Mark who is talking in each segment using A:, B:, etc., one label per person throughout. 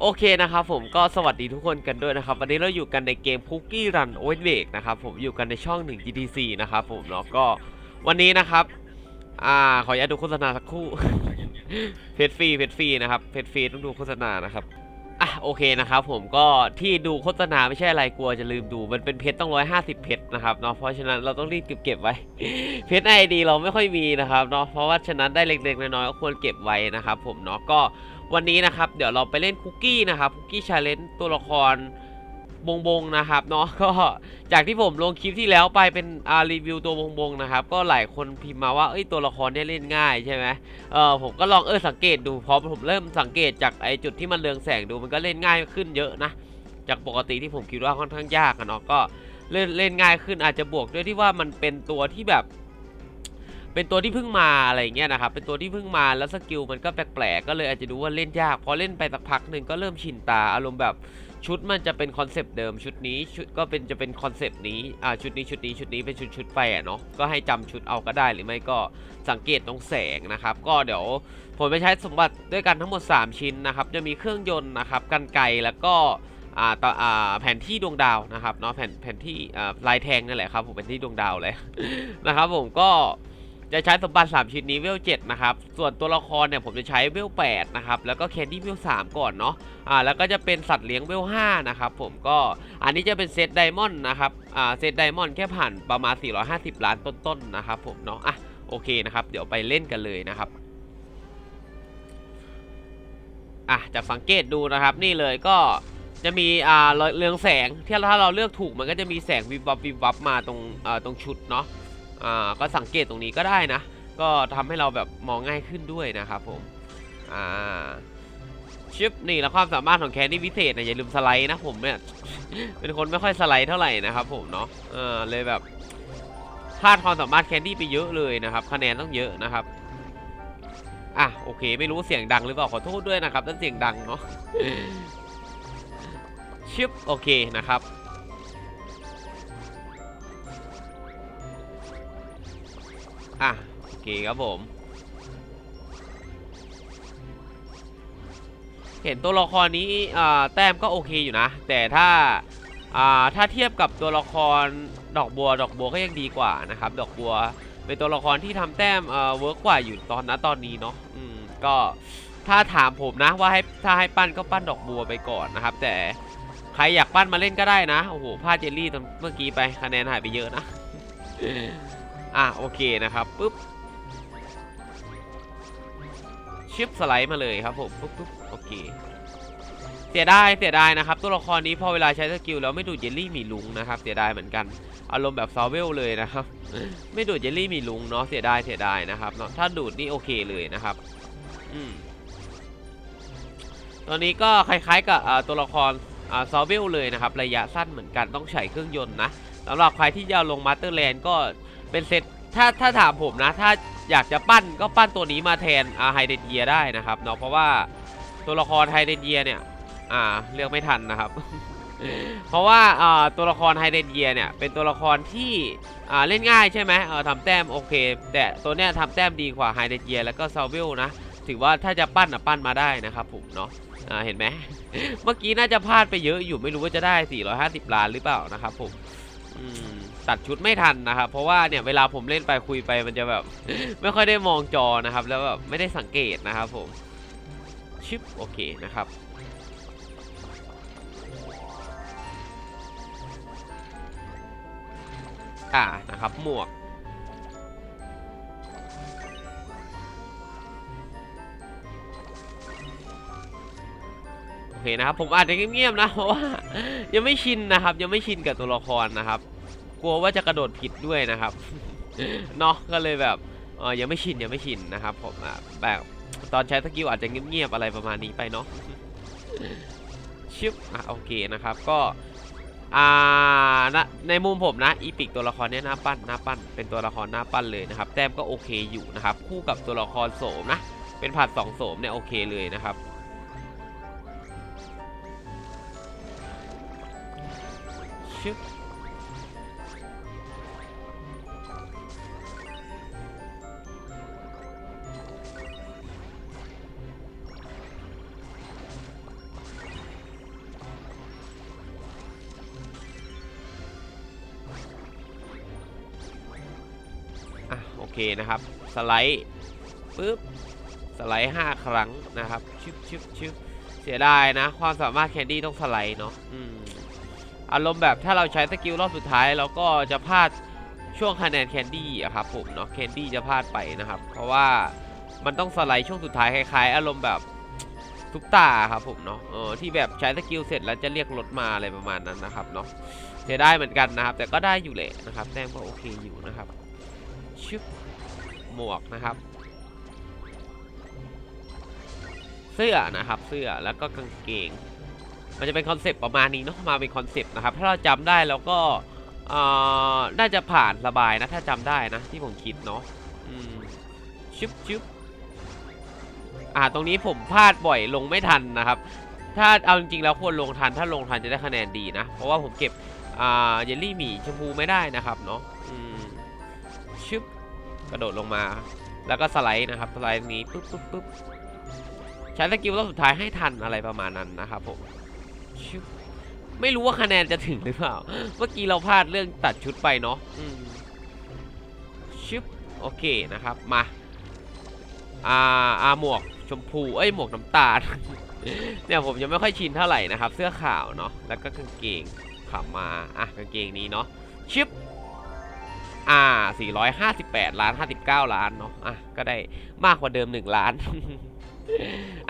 A: โอเคนะครับผมก็สวัสดีทุกคนกันด้วยนะครับวันนี้เราอยู่กันในเกม Cookie Run o v e r w a k นะครับผมอยู่กันในช่อง 1 GTC นะครับผมเนาะก็วันนี้นะครับอ่าขออนุญาตดูโฆษณาสักครู่ เพจฟรีเพจฟรีนะครับเพจฟรีต้องดูโฆษณานะครับ อะโอเคนะครับผมก็ที่ดูโฆษณาไม่ใช่อะไรกลัวจะลืมดู มันเป็นเพชรต้องร้อยห้าสิบเพชรนะครับเนาะเพราะฉะนั้นเราต้องรีบเก็บเก็บไว้ เพชรไอดีเราไม่ค่อยมีนะครับเนาะเพราะว่าฉะนั้นได้เล็กๆน้อยๆก็ควรเก็บไว้นะครับผมเนาะก็วันนี้นะครับเดี๋ยวเราไปเล่นคุกกี้นะครับคุกกี้ชาเลนจ์ตัวละคร บงบงนะครับเนาะก็จากที่ผมลงคลิปที่แล้วไปเป็นอารีวิวตัวบงบงนะครับก็หลายคนพิมพ์มาว่าเอ้ยตัวละครเนี่ยเล่นง่ายใช่ไหมเออผมก็ลองเออสังเกตดูพอผมเริ่มสังเกตจากไอจุดที่มันเรืองแสงดูมันก็เล่นง่ายขึ้นเยอะนะ จากปกติที่ผมคิดว่าค่อนข้างยากอะเนาะก็เล่นเล่นง่ายขึ้นอาจจะบวกด้วยที่ว่ามันเป็นตัวที่แบบ เป็นตัวที่เพิ่งมาอะไรเงี้ยนะครับเป็นตัวที่เพิ่งมาแล้วสกิลมันก็แปลกๆก็เลยอาจจะดูว่าเล่นยากพอเล่นไปสักพักหนึ่งก็เริ่มชินตาอารมณ์แบบ ชุดมันจะเป็นคอนเซปต์เดิมชุดนี้ชุดก็เป็นจะเป็นคอนเซปต์นี้อ่าชุดนี้ชุดนี้ชุดนี้เป็นชุดชุดไปอะเนาะก็ให้จำชุดเอาก็ได้หรือไม่ก็สังเกตตรงแสงนะครับ ก็เดี๋ยวผมไปใช้สมบัติด้วยกันทั้งหมด 3 ชิ้นนะครับ จะมีเครื่องยนต์นะครับกันไกรแล้วก็อ่าต่ออ่าแผนที่ดวงดาวนะครับเนาะแผนแผนที่อ่าลายแทงนั่นแหละครับผมเป็นที่ดวงดาวเลยนะครับผมก็ จะใช้สมบัติ 3 ชิ้นนี้เวล7นะครับ ส่วนตัวละครเนี่ยผมจะใช้เวล8นะครับ แล้วก็แคนดี้เวล3ก่อนเนาะ อ่า แล้วก็จะเป็นสัตว์เลี้ยงเวล5นะครับผมก็ อันนี้จะเป็นเซตไดมอนด์นะครับ อ่า เซตไดมอนด์แค่ผ่านประมาณ 450 ล้านต้นๆนะครับผมเนาะ อะ โอเคนะครับ เดี๋ยวไปเล่นกันเลยนะครับอะจากสังเกตดูนะครับนี่เลยก็จะมีอ่าเรืองแสงที่ถ้าเราเลือกถูกมันก็จะมีแสงวิบวับวิบวับมาตรงอ่าตรงชุดเนาะ อ่าก็สังเกตตรงนี้ก็ได้นะ ก็ทำให้เราแบบมองง่ายขึ้นด้วยนะครับผมอ่าชิปนี่แล้วความสามารถของแคนดี้พิเศษนะอย่าลืมสไลด์นะผมเนี่ยเป็นคนไม่ค่อยสไลด์เท่าไหร่นะครับผมเนาะเออเลยแบบพลาดความสามารถแคนดี้ไปเยอะเลยนะครับคะแนนต้องเยอะนะครับอะโอเค ไม่รู้เสียงดังหรือเปล่าขอโทษด้วยนะครับถ้าเสียงดังเนาะชิปโอเคนะครับ อะโอเคครับผม เห็นตัวละครนี้แต้มก็โอเคอยู่นะ แต่ถ้าาถ้าเทียบกับตัวละครดอกบัว ดอกบัวก็ยังดีกว่านะครับ ดอกบัวเป็นตัวละครที่ทำแต้มเอ่อเวิร์กกว่าอยู่ตอนนั้นตอนนี้เนาะอืมก็ถ้าถามผมนะว่าให้ถ้าให้ปั้นก็ปั้นดอกบัวไปก่อนนะครับ แต่ใครอยากปั้นมาเล่นก็ได้นะ โอ้โหพลาดเจลลี่ตอนเมื่อกี้ไปคะแนนหายไปเยอะนะ อะโอเคนะครับปุ๊บชิปสไลด์มาเลยครับผมปุ๊บปุ๊บโอเค เสียดายเสียดายนะครับ ตัวละครนี้พอเวลาใช้สกิลแล้วไม่ดูดเจลลี่มีลุงนะครับ เสียดายเหมือนกันอารมณ์แบบซอเวลเลยนะครับ ไม่ดูดเจลลี่มีลุงเนาะเสียดายเสียดายนะครับเนาะถ้าดูดนี่โอเคเลยนะครับอืมตอนนี้ก็คล้ายๆกับตัวละครอ่าซอเวลเลยนะครับ ระยะสั้นเหมือนกันต้องใช้เครื่องยนต์นะสำหรับใครที่จะลงมาสเตอร์แลนด์ก็ เป็นเซตถ้าถ้าถามผมนะ ถ้าอยากจะปั้นก็ปั้นตัวนี้มาแทนอาไฮเดนเยียได้นะครับเนาะเพราะว่าตัวละครไฮเดนเยียเนี่ย อ่าเลือกไม่ทันนะครับ เพราะว่าอ่าตัวละครไฮเดนเยียเนี่ยเป็นตัวละครที่อ่าเล่นง่ายใช่ไหมเออทำแต้มโอเค แต่ตัวเนี้ยทำแต้มดีกว่าไฮเดนเยียแล้วก็ซาเวลนะถือว่าถ้าจะปั้นอะปั้นมาได้นะครับผมเนาะอ่าเห็นไหม เมื่อกี้น่าจะพลาดไปเยอะอยู่ไม่รู้ว่าจะได้ 450 ล้านหรือเปล่านะครับผมอืม ตัดชุดไม่ทันนะครับ เพราะว่าเนี่ยเวลาผมเล่นไปคุยไปมันจะแบบ ไม่ค่อยได้มองจอนะครับ แล้วแบบไม่ได้สังเกตนะครับผมชิปโอเคนะครับอ่านะครับหมวกโอเคนะครับผมอาจจะเงียบๆนะเพราะว่ายังไม่ชินนะครับ ยังไม่ชินกับตัวละครนะครับ กลัวว่าจะกระโดดผิดด้วยนะครับเนาะก็เลยแบบเออยังไม่ชินยังไม่ชินนะครับผมอะแบบตอนใช้สกิลอาจจะเงียบๆอะไรประมาณนี้ไปเนาะชิปอะโอเคนะครับก็อ่านะในมุมผมนะอีพิกตัวละครเนี่ยหน้าปั้นหน้าปั้นเป็นตัวละครหน้าปั้นเลยนะครับแต้มก็โอเคอยู่นะครับคู่กับตัวละครโสมนะเป็นผัดสองโสมเนี่ยโอเคเลยนะครับชึบ เคนะครับ สไลด์ปึ๊บสไลด์5ครั้งนะครับชึบชึบชึบเสียดายนะ ความสามารถแคนดี้ต้องสไลด์เนาะอืมอารมณ์แบบถ้าเราใช้สกิลรอบสุดท้ายเราก็จะพลาดช่วงคะแนนแคนดี้อะครับผมเนาะแคนดี้จะพลาดไปนะครับ เพราะว่ามันต้องสไลด์ช่วงสุดท้ายคล้ายๆ อารมณ์แบบทุกตาครับผมเนาะเออที่แบบใช้สกิลเสร็จแล้วจะเรียกรถมาอะไรประมาณนั้นนะครับเนาะเสียได้เหมือนกันนะครับ แต่ก็ได้อยู่แหละนะครับแต้มก็โอเคอยู่นะครับชึบ หมวกนะครับ เสื้อนะครับเสื้อแล้วก็กางเกง มันจะเป็นคอนเซปต์ประมาณนี้เนาะมาเป็นคอนเซปต์นะครับ ถ้าเราจำได้แล้วก็น่าจะผ่านสบายนะ ถ้าจำได้นะ ที่ผมคิดเนาะชึบชึบอ่าตรงนี้ผมพลาดบ่อยลงไม่ทันนะครับ ถ้าเอาจริงๆแล้วควรลงทัน ถ้าลงทันจะได้คะแนนดีนะ เพราะว่าผมเก็บอ่าเยลลี่หมี่ชมพูไม่ได้นะครับเนาะชึบ กระโดดลงมา แล้วก็สไลด์นะครับสไลด์นี้ปุ๊บปุ๊บปุ๊บใช้สกิลรอบสุดท้ายให้ทันอะไรประมาณนั้นนะครับผมไม่รู้ว่าคะแนนจะถึงหรือเปล่า เมื่อกี้เราพลาดเรื่องตัดชุดไปเนาะชึบโอเคนะครับมาอ่าอาหมวกชมพูเอ้ยหมวกน้ำตาลเนี่ยผมยังไม่ค่อยชินเท่าไหร่นะครับ เสื้อขาวเนาะแล้วก็กางเกงขามาอะกางเกงนี้เนาะชึบ อ่า 458 ล้าน 59 ล้านเนาะอะก็ได้มากกว่าเดิม 1 ล้าน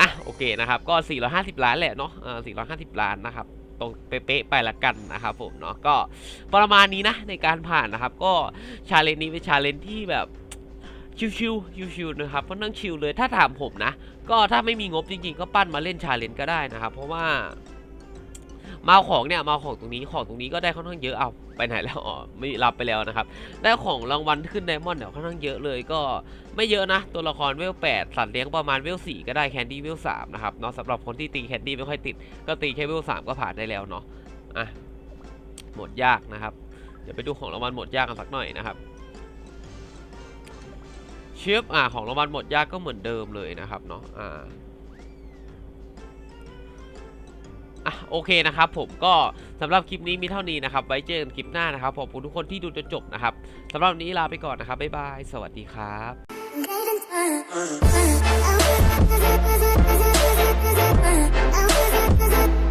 A: อะโอเคนะครับก็ 450 ล้านแหละเนาะเออ450 ล้านนะครับตรงเป๊ะๆไปละกันนะครับผมเนาะก็ประมาณนี้นะในการผ่านนะครับ ก็ชาเลนจ์นี้เป็นชาเลนจ์ที่แบบชิวๆชิวๆนะครับเพราะนั่งชิวเลยถ้าถามผมนะ ก็ถ้าไม่มีงบจริงๆ ก็ปั้นมาเล่นชาเลนจ์ก็ได้นะครับ เพราะว่ามาของเนี่ยมาเอาของตรงนี้ของตรงนี้ก็ได้ค่อนข้างเยอะเอา ไปไหนแล้วอ๋อไม่รับไปแล้วนะครับ ได้ของรางวัลขึ้นไดมอนด์เนี่ยค่อนข้างเยอะเลยก็ไม่เยอะนะ ตัวละครเวล8สัตว์เลี้ยงประมาณเวล4ก็ได้แคนดี้เวล3นะครับเนาะสำหรับคนที่ตีแคนดี้ไม่ค่อยติด ก็ตีแค่เวล3ก็ผ่านได้แล้วเนาะอะหมดยากนะครับ เดี๋ยวไปดูของรางวัลหมดยากกันสักหน่อยนะครับเชิบอะของรางวัลหมดยากก็เหมือนเดิมเลยนะครับเนาะอ่า อะโอเคนะครับผมก็สำหรับคลิปนี้มีเท่านี้นะครับ ไว้เจอกันคลิปหน้านะครับขอบคุณทุกคนที่ดูจนจบนะครับสำหรับนนี้ลาไปก่อนนะครับบ๊ายบาย สวัสดีครับ